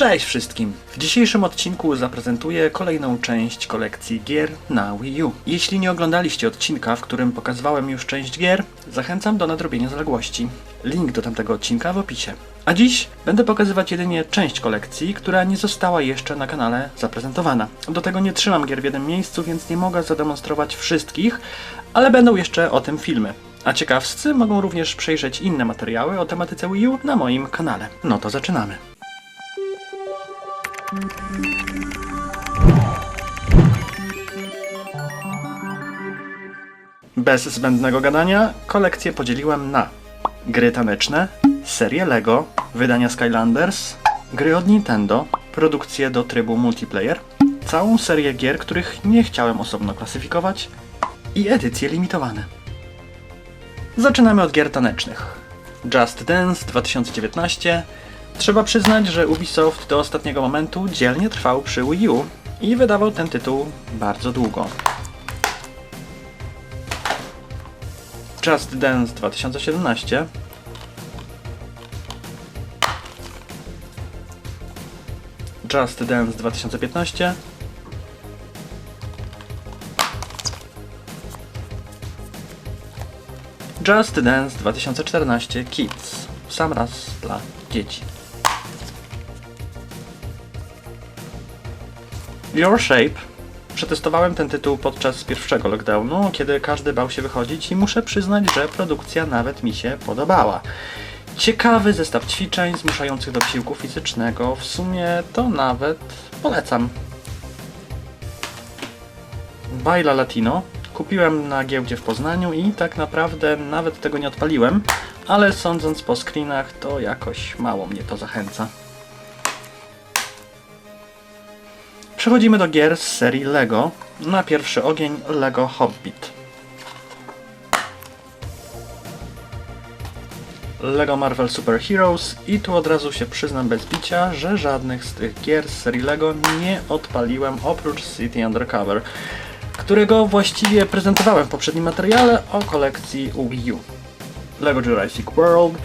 Cześć wszystkim! W dzisiejszym odcinku zaprezentuję kolejną część kolekcji gier na Wii U. Jeśli nie oglądaliście odcinka, w którym pokazywałem już część gier, zachęcam do nadrobienia zaległości. Link do tamtego odcinka w opisie. A dziś będę pokazywać jedynie część kolekcji, która nie została jeszcze na kanale zaprezentowana. Do tego nie trzymam gier w jednym miejscu, więc nie mogę zademonstrować wszystkich, ale będą jeszcze o tym filmy. A ciekawscy mogą również przejrzeć inne materiały o tematyce Wii U na moim kanale. No to zaczynamy. Bez zbędnego gadania kolekcję podzieliłem na gry taneczne, serie LEGO, wydania Skylanders, gry od Nintendo, produkcje do trybu multiplayer, całą serię gier, których nie chciałem osobno klasyfikować i edycje limitowane. Zaczynamy od gier tanecznych. Just Dance 2019. Trzeba przyznać, że Ubisoft do ostatniego momentu dzielnie trwał przy Wii U i wydawał ten tytuł bardzo długo. Just Dance 2017. Just Dance 2015. Just Dance 2014 Kids. Sam raz dla dzieci. Your Shape. Przetestowałem ten tytuł podczas pierwszego lockdownu, kiedy każdy bał się wychodzić i muszę przyznać, że produkcja nawet mi się podobała. Ciekawy zestaw ćwiczeń zmuszających do wysiłku fizycznego. W sumie to nawet polecam. Baila Latino kupiłem na giełdzie w Poznaniu i tak naprawdę nawet tego nie odpaliłem, ale sądząc po screenach to jakoś mało mnie to zachęca. Przechodzimy do gier z serii LEGO. Na pierwszy ogień LEGO Hobbit. LEGO Marvel Super Heroes i tu od razu się przyznam bez bicia, że żadnych z tych gier z serii LEGO nie odpaliłem oprócz City Undercover, którego właściwie prezentowałem w poprzednim materiale o kolekcji Wii U. LEGO Jurassic World.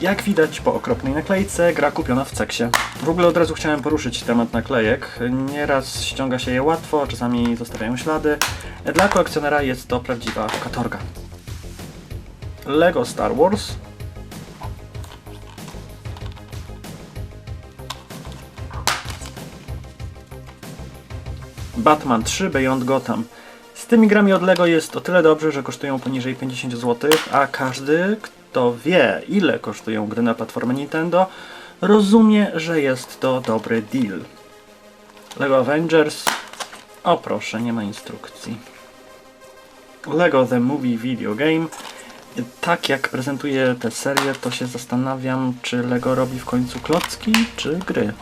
Jak widać po okropnej naklejce, gra kupiona w ceksie. W ogóle od razu chciałem poruszyć temat naklejek. Nieraz ściąga się je łatwo, czasami zostawiają ślady. Dla kolekcjonera jest to prawdziwa katorga. LEGO Star Wars. Batman 3 Beyond Gotham. Z tymi grami od LEGO jest o tyle dobrze, że kosztują poniżej 50 zł, a każdy, kto wie ile kosztują gry na platformę Nintendo, rozumie, że jest to dobry deal. LEGO Avengers. O proszę, nie ma instrukcji. LEGO The Movie Video Game. Tak jak prezentuję tę serię, to się zastanawiam, czy LEGO robi w końcu klocki, czy gry.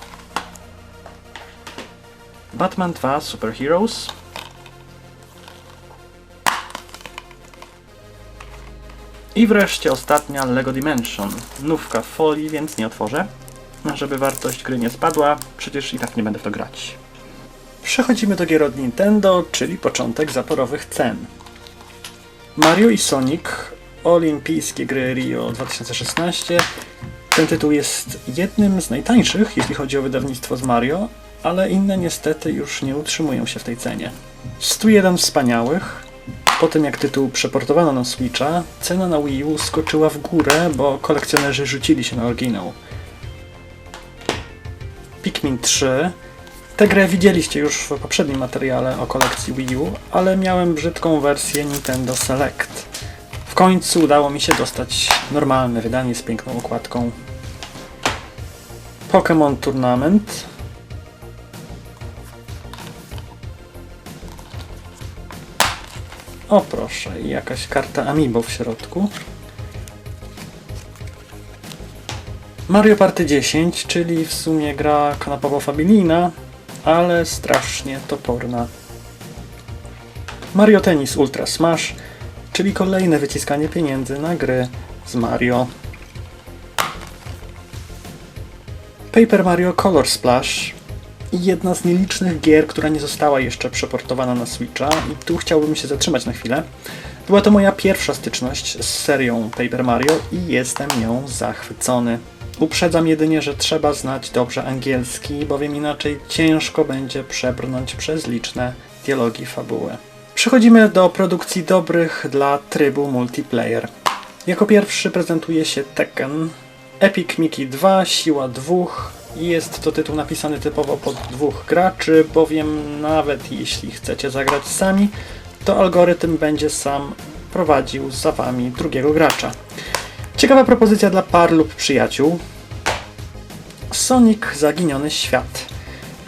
Batman 2 Super Heroes. I wreszcie ostatnia LEGO Dimension. Nówka w folii, więc nie otworzę. Żeby wartość gry nie spadła, przecież i tak nie będę w to grać. Przechodzimy do gier od Nintendo, czyli początek zaporowych cen. Mario i Sonic, olimpijskie gry Rio 2016. Ten tytuł jest jednym z najtańszych, jeśli chodzi o wydawnictwo z Mario, ale inne niestety już nie utrzymują się w tej cenie. 101 wspaniałych. Po tym jak tytuł przeportowano na Switcha, cena na Wii U skoczyła w górę, bo kolekcjonerzy rzucili się na oryginał. Pikmin 3. Tę grę widzieliście już w poprzednim materiale o kolekcji Wii U, ale miałem brzydką wersję Nintendo Select. W końcu udało mi się dostać normalne wydanie z piękną okładką. Pokémon Tournament. O proszę, i jakaś karta Amiibo w środku. Mario Party 10, czyli w sumie gra kanapowo-familijna, ale strasznie toporna. Mario Tennis Ultra Smash, czyli kolejne wyciskanie pieniędzy na gry z Mario. Paper Mario Color Splash jedna z nielicznych gier, która nie została jeszcze przeportowana na Switcha i tu chciałbym się zatrzymać na chwilę. Była to moja pierwsza styczność z serią Paper Mario i jestem nią zachwycony. Uprzedzam jedynie, że trzeba znać dobrze angielski, bowiem inaczej ciężko będzie przebrnąć przez liczne dialogi fabuły. Przechodzimy do produkcji dobrych dla trybu multiplayer. Jako pierwszy prezentuje się Tekken. Epic Mickey 2, siła dwóch. Jest to tytuł napisany typowo pod dwóch graczy, bowiem nawet jeśli chcecie zagrać sami, to algorytm będzie sam prowadził za wami drugiego gracza. Ciekawa propozycja dla par lub przyjaciół. Sonic Zaginiony Świat.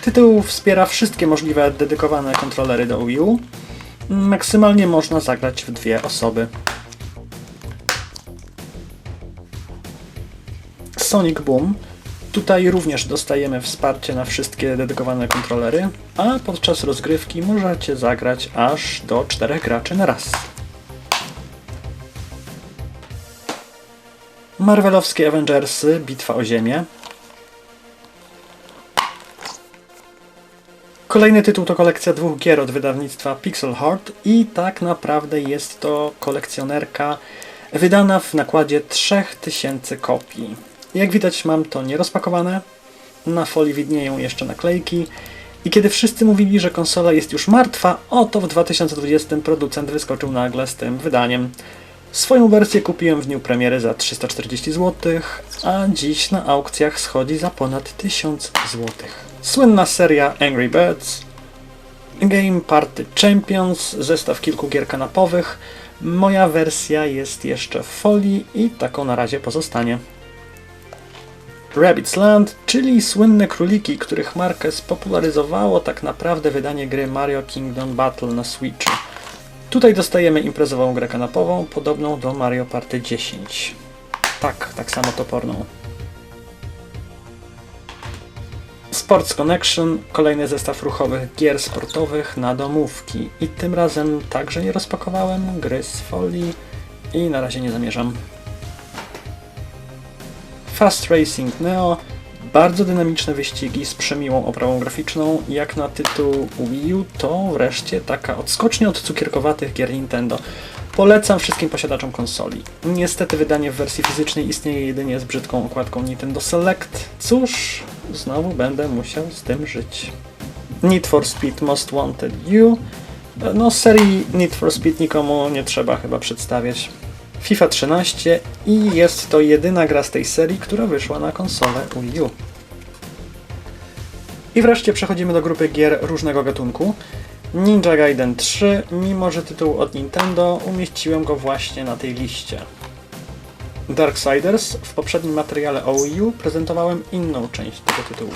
Tytuł wspiera wszystkie możliwe dedykowane kontrolery do Wii U. Maksymalnie można zagrać w dwie osoby. Sonic Boom. Tutaj również dostajemy wsparcie na wszystkie dedykowane kontrolery, a podczas rozgrywki możecie zagrać aż do czterech graczy na raz. Marvelowskie Avengersy Bitwa o Ziemię. Kolejny tytuł to kolekcja dwóch gier od wydawnictwa Pixel Heart i tak naprawdę jest to kolekcjonerka wydana w nakładzie 3000 kopii. Jak widać mam to nierozpakowane, na folii widnieją jeszcze naklejki i kiedy wszyscy mówili, że konsola jest już martwa, oto w 2020 producent wyskoczył nagle z tym wydaniem. Swoją wersję kupiłem w dniu premiery za 340 zł, a dziś na aukcjach schodzi za ponad 1000 zł. Słynna seria Angry Birds, Game Party Champions, zestaw kilku gier kanapowych. Moja wersja jest jeszcze w folii i taką na razie pozostanie. Rabbit's Land, czyli słynne króliki, których markę spopularyzowało tak naprawdę wydanie gry Mario Kingdom Battle na Switchu. Tutaj dostajemy imprezową grę kanapową, podobną do Mario Party 10. Tak, tak samo toporną. Sports Connection, kolejny zestaw ruchowych gier sportowych na domówki. I tym razem także nie rozpakowałem gry z folii i na razie nie zamierzam. Fast Racing Neo, bardzo dynamiczne wyścigi z przemiłą oprawą graficzną. Jak na tytuł Wii U, to wreszcie taka odskocznia od cukierkowatych gier Nintendo. Polecam wszystkim posiadaczom konsoli. Niestety wydanie w wersji fizycznej istnieje jedynie z brzydką okładką Nintendo Select. Cóż, znowu będę musiał z tym żyć. Need for Speed Most Wanted You. No, serii Need for Speed nikomu nie trzeba chyba przedstawiać. FIFA 13 i jest to jedyna gra z tej serii, która wyszła na konsolę Wii U. I wreszcie przechodzimy do grupy gier różnego gatunku. Ninja Gaiden 3, mimo że tytuł od Nintendo, umieściłem go właśnie na tej liście. Darksiders, w poprzednim materiale o Wii U prezentowałem inną część tego tytułu.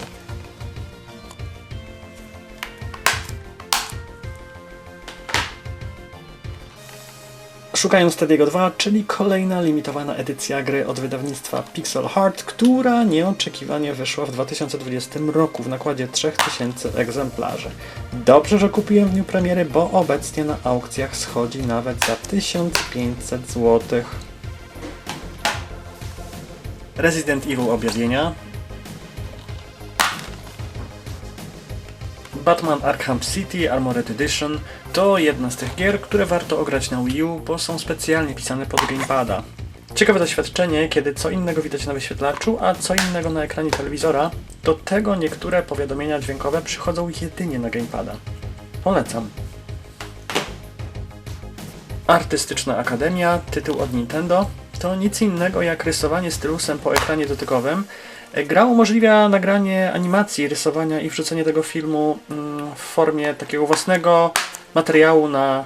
Szukając Tediego 2, czyli kolejna limitowana edycja gry od wydawnictwa Pixel Heart, która nieoczekiwanie wyszła w 2020 roku w nakładzie 3000 egzemplarzy. Dobrze, że kupiłem w dniu premiery, bo obecnie na aukcjach schodzi nawet za 1500 zł. Resident Evil objawienia. Batman Arkham City Armored Edition to jedna z tych gier, które warto ograć na Wii U, bo są specjalnie pisane pod gamepada. Ciekawe doświadczenie, kiedy co innego widać na wyświetlaczu, a co innego na ekranie telewizora, do tego niektóre powiadomienia dźwiękowe przychodzą jedynie na gamepada. Polecam. Artystyczna Akademia, tytuł od Nintendo, to nic innego jak rysowanie stylusem po ekranie dotykowym. Gra umożliwia nagranie animacji, rysowania i wrzucenie tego filmu mm, w formie takiego własnego materiału na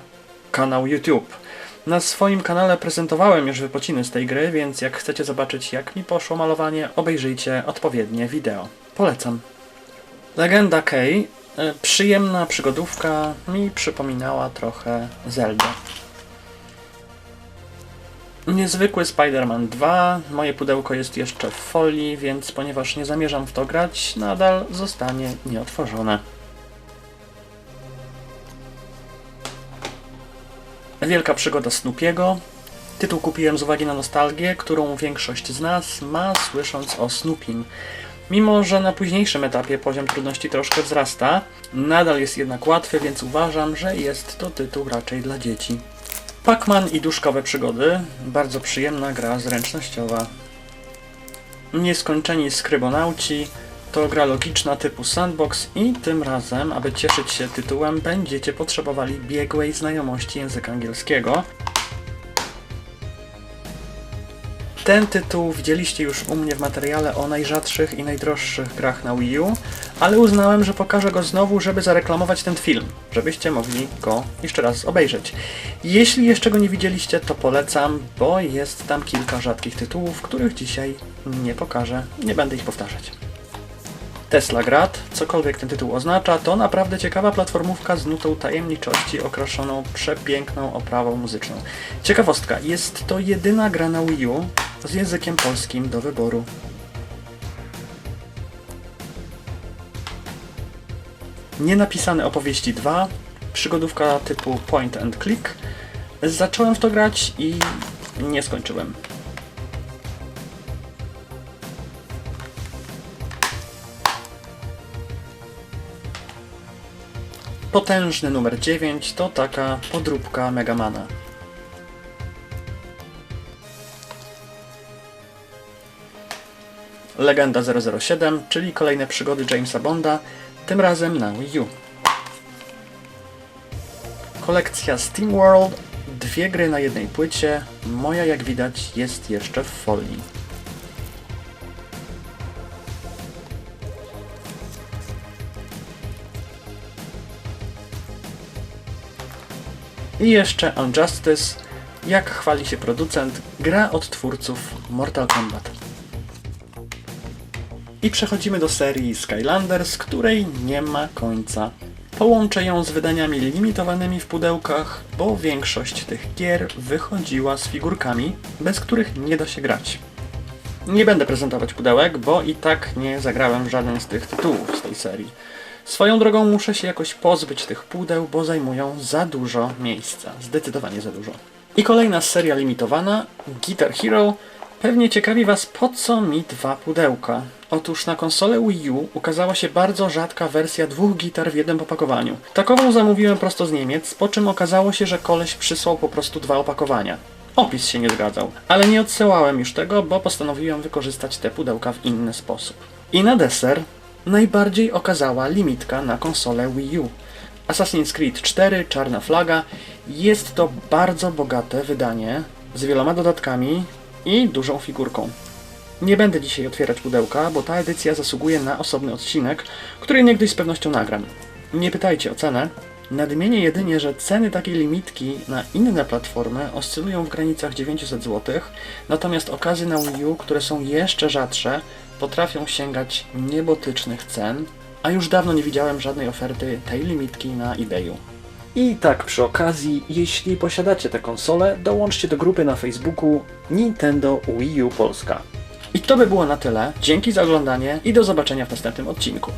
kanał YouTube. Na swoim kanale prezentowałem już wypociny z tej gry, więc jak chcecie zobaczyć jak mi poszło malowanie, obejrzyjcie odpowiednie wideo. Polecam. Legenda K, e, przyjemna przygodówka, mi przypominała trochę Zelda. Niezwykły Spider-Man 2. Moje pudełko jest jeszcze w folii, więc ponieważ nie zamierzam w to grać, nadal zostanie nieotworzone. Wielka przygoda Snoopiego. Tytuł kupiłem z uwagi na nostalgię, którą większość z nas ma słysząc o Snoopim. Mimo, że na późniejszym etapie poziom trudności troszkę wzrasta, nadal jest jednak łatwy, więc uważam, że jest to tytuł raczej dla dzieci. Pac-Man i duszkowe przygody. Bardzo przyjemna gra zręcznościowa. Nieskończeni Skrybonauci to gra logiczna typu sandbox i tym razem, aby cieszyć się tytułem, będziecie potrzebowali biegłej znajomości języka angielskiego. Ten tytuł widzieliście już u mnie w materiale o najrzadszych i najdroższych grach na Wii U, ale uznałem, że pokażę go znowu, żeby zareklamować ten film, żebyście mogli go jeszcze raz obejrzeć. Jeśli jeszcze go nie widzieliście, to polecam, bo jest tam kilka rzadkich tytułów, których dzisiaj nie pokażę, nie będę ich powtarzać. Tesla Grad, cokolwiek ten tytuł oznacza, to naprawdę ciekawa platformówka z nutą tajemniczości okraszoną przepiękną oprawą muzyczną. Ciekawostka, jest to jedyna gra na Wii U z językiem polskim do wyboru. Nienapisane opowieści 2, przygodówka typu point and click. Zacząłem w to grać i nie skończyłem. Potężny numer 9 to taka podróbka Megamana. Legenda 007, czyli kolejne przygody Jamesa Bonda, tym razem na Wii U. Kolekcja SteamWorld, dwie gry na jednej płycie, moja jak widać jest jeszcze w folii. I jeszcze Unjustice, jak chwali się producent, gra od twórców Mortal Kombat. I przechodzimy do serii Skylanders, której nie ma końca. Połączę ją z wydaniami limitowanymi w pudełkach, bo większość tych gier wychodziła z figurkami, bez których nie da się grać. Nie będę prezentować pudełek, bo i tak nie zagrałem w żaden z tych tytułów z tej serii. Swoją drogą muszę się jakoś pozbyć tych pudeł, bo zajmują za dużo miejsca. Zdecydowanie za dużo. I kolejna seria limitowana, Guitar Hero. Pewnie ciekawi Was, po co mi dwa pudełka. Otóż na konsolę Wii U ukazała się bardzo rzadka wersja dwóch gitar w jednym opakowaniu. Takową zamówiłem prosto z Niemiec, po czym okazało się, że koleś przysłał po prostu dwa opakowania. Opis się nie zgadzał, ale nie odsyłałem już tego, bo postanowiłem wykorzystać te pudełka w inny sposób. I na deser najbardziej okazała limitka na konsolę Wii U. Assassin's Creed 4 Czarna Flaga jest to bardzo bogate wydanie z wieloma dodatkami i dużą figurką. Nie będę dzisiaj otwierać pudełka, bo ta edycja zasługuje na osobny odcinek, który niegdyś z pewnością nagram. Nie pytajcie o cenę. Nadmienię jedynie, że ceny takiej limitki na inne platformy oscylują w granicach 900 zł, natomiast okazy na Wii U, które są jeszcze rzadsze, potrafią sięgać niebotycznych cen, a już dawno nie widziałem żadnej oferty tej limitki na eBayu. I tak przy okazji, jeśli posiadacie tę konsolę, dołączcie do grupy na Facebooku Nintendo Wii U Polska. I to by było na tyle. Dzięki za oglądanie i do zobaczenia w następnym odcinku.